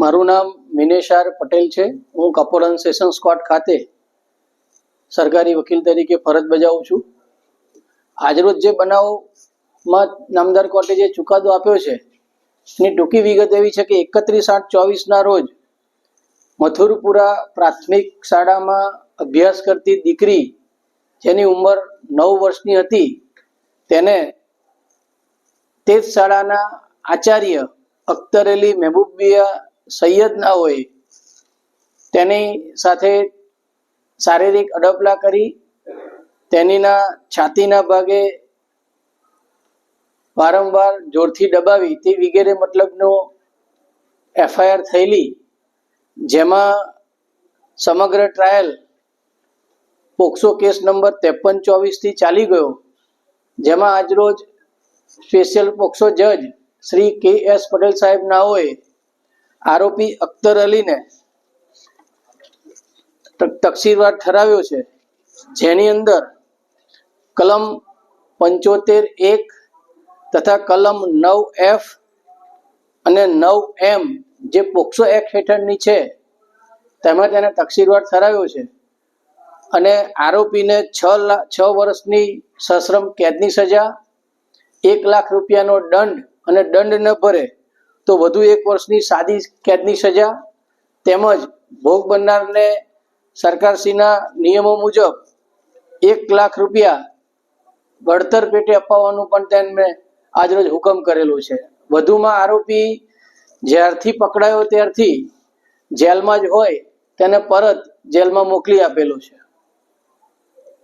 મારું નામ મિનેશાર પટેલ છે. હું કપોરન સેશન્સ કોર્ટ ખાતે સરકારી વકીલ તરીકે ફરજ બજાવું છું. આજરોજ જે બનાવમાં નામદાર કોર્ટે જે ચુકાદો આપ્યો છે, એની ટૂંકી વિગત એવી છે કે એકત્રીસ આઠ ચોવીસના રોજ મથુરપુરા પ્રાથમિક શાળામાં અભ્યાસ કરતી દીકરી, જેની ઉંમર નવ વર્ષની હતી, તેને તે જ શાળાના આચાર્ય અખ્તર અલી મહેબૂબિયા સૈયદ ના હોય, તેની સાથે શારીરિક અડપલા કરી, તેનીના છાતીના ભાગે વારંવાર જોરથી દબાવી, તે વગેરે મતલબનો એફઆઈઆર થયેલી, જેમાં સમગ્ર ટ્રાયલ પોક્સો કેસ નંબર ત્રેપન ચોવીસથી ચાલી ગયો, જેમાં આજરોજ સ્પેશિયલ પોક્સો જજ શ્રી કે એસ પટેલ સાહેબ નાઓએ આરોપી અખ્તર અલીને તકસીરવાર ઠરાવ્યો છે. જેની અંદર કલમ પંચોતેર એક તથા કલમ નવ એફ અને નવ એમ જે પોક્સો એક્ટ હેઠળની છે, તેમાં તેને તકસીરવાર ઠરાવ્યો છે. અને આરોપીને છ લાખ છ વર્ષની સશ્રમ કેદની સજા, એક લાખ રૂપિયાનો દંડ અને દંડ ન ભરે તો વધુ એક વર્ષની સાદી કેદની સજા તેમજ ભોગ બનનારને સરકારશ્રીના નિયમો મુજબ એક લાખ રૂપિયા વળતર પેટે અપાવવાનું પણ તેમને આજરોજ હુકમ કરેલો છે. વધુમાં આરોપી જ્યારથી પકડાયો ત્યારથી જેલમાં જ હોય તેને પરત જેલમાં મોકલી આપેલો છે.